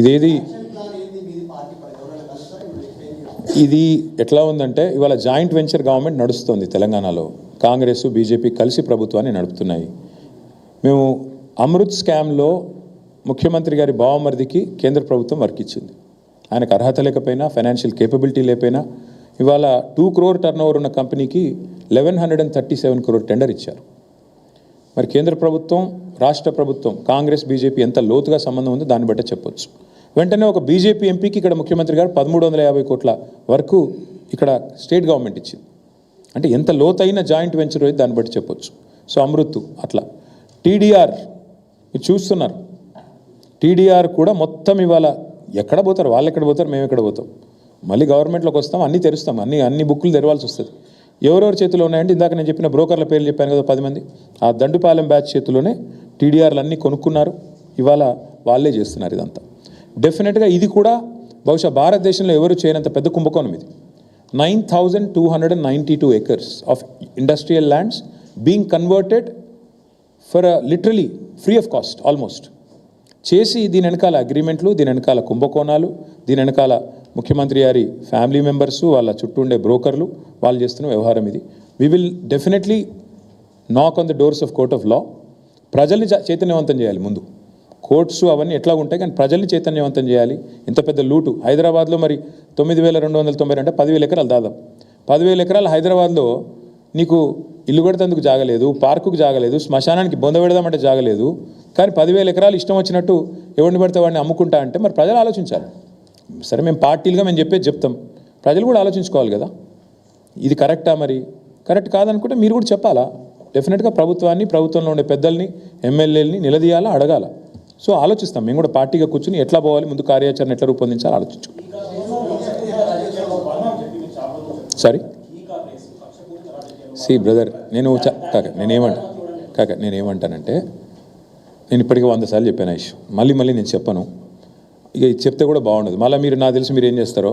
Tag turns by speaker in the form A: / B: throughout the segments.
A: ఇదేది? ఇది ఎట్లా ఉందంటే ఇవాళ జాయింట్ వెంచర్ గవర్నమెంట్ నడుస్తుంది తెలంగాణలో. కాంగ్రెస్ బీజేపీ కలిసి ప్రభుత్వాన్ని నడుపుతున్నాయి. మేము అమృత్ స్కామ్లో ముఖ్యమంత్రి గారి బావమరిదికి కేంద్ర ప్రభుత్వం వర్క్ ఇచ్చింది. ఆయనకు అర్హత లేకపోయినా ఫైనాన్షియల్ కేపబిలిటీ లేకపోయినా ఇవాళ టూ క్రోర్ టర్న్ ఓవర్ ఉన్న కంపెనీకి eleven hundred and thirty seven crore tender ఇచ్చారు. మరి కేంద్ర ప్రభుత్వం రాష్ట్ర ప్రభుత్వం కాంగ్రెస్ బీజేపీ ఎంత లోతుగా సంబంధం ఉందో దాన్ని బట్టే చెప్పొచ్చు. వెంటనే ఒక బీజేపీ ఎంపీకి ఇక్కడ ముఖ్యమంత్రి గారు పదమూడు వందల యాభై కోట్ల వరకు ఇక్కడ స్టేట్ గవర్నమెంట్ ఇచ్చింది. అంటే ఎంత లోతైన జాయింట్ వెంచర్ అయితే దాన్ని బట్టి చెప్పొచ్చు. సో అమృత్ అట్లా. టీడీఆర్ మీరు చూస్తున్నారు. టీడీఆర్ కూడా మొత్తం ఇవాళ ఎక్కడ పోతారు? వాళ్ళు ఎక్కడ పోతారు? మేము ఎక్కడ పోతాం? మళ్ళీ గవర్నమెంట్లోకి వస్తాం అన్నీ తెరుస్తాం. అన్ని అన్ని బుక్కులు తెరవాల్సి వస్తుంది. ఎవరెవరి చేతిలో ఉన్నాయంటే ఇందాక నేను చెప్పిన బ్రోకర్ల పేర్లు చెప్పాను కదా పది మంది. ఆ దండుపాలెం బ్యాచ్ చేతిలోనే టీడీఆర్లు అన్నీ కొనుక్కున్నారు. ఇవాళ వాళ్ళే చేస్తున్నారు ఇదంతా. డెఫినెట్గా ఇది కూడా బహుశా భారతదేశంలో ఎవరు చేయనంత పెద్ద కుంభకోణం ఇది. Nine thousand two hundred and ninety two acres of industrial lands being converted for literally free of cost almost చేసి దీని వెనకాల అగ్రిమెంట్లు దీని వెనకాల కుంభకోణాలు దీని వెనకాల ముఖ్యమంత్రి గారి ఫ్యామిలీ మెంబర్స్ వాళ్ళ చుట్టూ ఉండే బ్రోకర్లు వాళ్ళు చేస్తున్న వ్యవహారం ఇది. We will definitely knock on the doors of court of law ప్రజల్ని చ- చైతన్యవంతం చేయాలి ముందు. కోర్ట్స్ అవన్నీ ఎట్లా ఉంటాయి కానీ ప్రజల్ని చైతన్యవంతం చేయాలి. ఇంత పెద్ద లూటు. హైదరాబాద్లో మరి తొమ్మిది వేల రెండు వందల తొంభై రెండు అంటే పదివేల ఎకరాలు దాదాపు. పదివేల ఎకరాలు హైదరాబాద్లో నీకు ఇల్లు కడతందుకు జాగలేదు పార్కుకు జాగలేదు శ్మశానానికి బొంద పెడదామంటే జాగలేదు. కానీ పదివేల ఎకరాలు ఇష్టం వచ్చినట్టు ఎవరిని పడితే వాడిని అమ్ముకుంటా అంటే మరి ప్రజలు ఆలోచించాలి. సరే మేము పార్టీలుగా మేము చెప్పేది చెప్తాం. ప్రజలు కూడా ఆలోచించుకోవాలి కదా. ఇది కరెక్టా మరి? కరెక్ట్ కాదనుకుంటే మీరు కూడా చెప్పాలా? డెఫినెట్గా ప్రభుత్వాన్ని ప్రభుత్వంలో ఉండే పెద్దల్ని ఎమ్మెల్యేలని నిలదీయాలా అడగాల? సో ఆలోచిస్తాం. మేము కూడా పార్టీగా కూర్చుని ఎట్లా పోవాలి ముందు కార్యాచరణ ఎట్లా రూపొందించాలి ఆలోచించుకుంటాం సారీ సి బ్రదర్ నేను కాక నేనేమంటా కాక నేనేమంటానంటే నేను ఇప్పటికీ వంద సార్లు చెప్పాను ఐష్ మళ్ళీ మళ్ళీ నేను చెప్పను. ఇక ఇది చెప్తే కూడా బాగుండదు. మళ్ళీ మీరు నాకు తెలిసి మీరు ఏం చేస్తారో.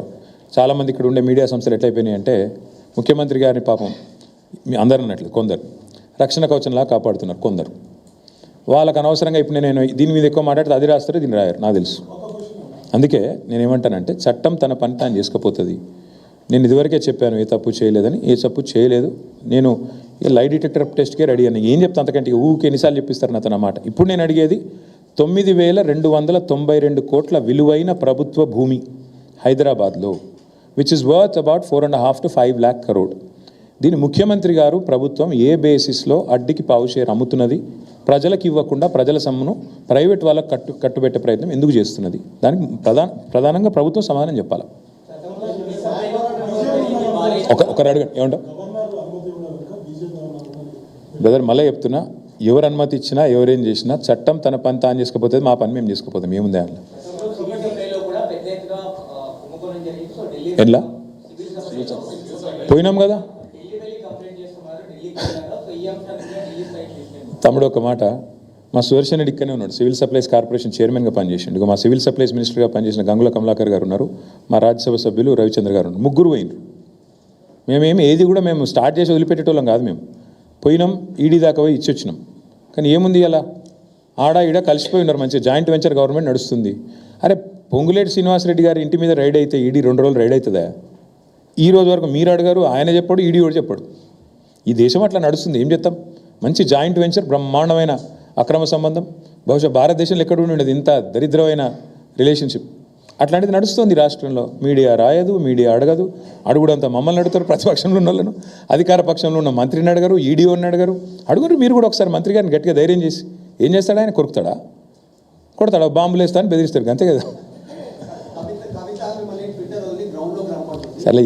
A: చాలామంది ఇక్కడ ఉండే మీడియా సంస్థలు ఎట్లయిపోయినాయి అంటే ముఖ్యమంత్రి గారిని పాపం మీ అందరు అన్నట్లు కొందరు. రక్షణ కవచంలా కాపాడుతున్నారు కొందరు. వాళ్ళకు అనవసరంగా ఇప్పుడు నేను దీని మీద ఎక్కువ మాట్లాడితే అది రాస్తారు దీన్ని రాయరు నాకు తెలుసు. అందుకే నేను ఏమంటానంటే చట్టం తన పని తాను చేసుకపోతుంది. నేను ఇదివరకే చెప్పాను ఏ తప్పు చేయలేదని. ఏ తప్పు చేయలేదు. నేను ఈ లై డిటెక్టర్ టెస్ట్కే రెడీ అని ఏం చెప్తా అంతకంటే ఊకే ఎన్నిసార్లు చెప్పిస్తారు నా తన మాట. ఇప్పుడు నేను అడిగేది తొమ్మిది వేల రెండు వందల తొంభై రెండు కోట్ల విలువైన ప్రభుత్వ భూమి హైదరాబాద్లో which is worth about four and half to five lakh crore దీని ముఖ్యమంత్రి గారు ప్రభుత్వం ఏ బేసిస్లో అడ్డికి పావు షేర్ అమ్ముతున్నది? ప్రజలకు ఇవ్వకుండా ప్రజల సొమ్మును ప్రైవేట్ వాళ్ళకు కట్టు కట్టుబెట్టే ప్రయత్నం ఎందుకు చేస్తున్నది? దానికి ప్రధాన ప్రధానంగా ప్రభుత్వం సమాధానం చెప్పాలి? ఒక ఒకరు అడగండి ఏమంటావు? బ్రదర్ మళ్ళీ చెప్తున్నా ఎవరు అనుమతి ఇచ్చినా ఎవరేం చేసినా చట్టం తన పని తాను చేసుకోపోతే మా పని మేము చేసుకుపోతాం ఏముంది అందులో ఎట్లా? పోయినాం కదా? తమ్ముడు ఒక మాట మా సుదర్శన్ రెడ్డి ఇక్కడనే ఉన్నాడు సివిల్ సప్లైస్ కార్పొరేషన్ చైర్మన్గా పనిచేసిండు. మా సివిల్ సప్లైస్ మినిస్టర్గా పనిచేసిన గంగుల కమలాకర్ గారు ఉన్నారు మా రాజ్యసభ సభ్యులు రవిచంద్ర గారు ఉన్నారు ముగ్గురు పోయినరు మేమేమి ఏది కూడా మేము స్టార్ట్ చేసి వదిలిపెట్టేటోళ్ళం కాదు మేము. పోయినాం ఈడీ దాకా పోయి ఇచ్చొచ్చినాం. కానీ ఏముంది అలా ఆడ ఈడ కలిసిపోయి ఉన్నారు మంచిగా జాయింట్ వెంచర్ గవర్నమెంట్ నడుస్తుంది. అరే పొంగులేటి శ్రీనివాసరెడ్డి గారి ఇంటి మీద రైడ్ అయితే ఈడీ రెండు రోజులు రైడ్ అవుతుందా? ఈ రోజు వరకు మీరు అడిగారు ఆయన చెప్పాడు ఈడీ కూడా చెప్పాడు. ఈ దేశం అట్లా నడుస్తుంది ఏం చేస్తాం మంచి జాయింట్ వెంచర్ బ్రహ్మాండమైన అక్రమ సంబంధం. బహుశా భారతదేశంలో ఎక్కడ ఉండి ఉండేది ఇంత దరిద్రమైన రిలేషన్షిప్. అట్లాంటిది నడుస్తుంది రాష్ట్రంలో. మీడియా రాయదు మీడియా అడగదు. అడుగుడంతా మమ్మల్ని అడుగుతారు ప్రతిపక్షంలో ఉన్న వాళ్ళను. అధికార పక్షంలో ఉన్న మంత్రిని అడగరు ఈడీఓని అడగరు. అడుగురు మీరు కూడా ఒకసారి మంత్రి గారిని గట్టిగా ధైర్యం చేసి. ఏం చేస్తాడు ఆయన? కొరుకుతాడా? కొడతాడా? బాంబులు వేస్తా అని బెదిరిస్తారు అంతే కదా? సర్లే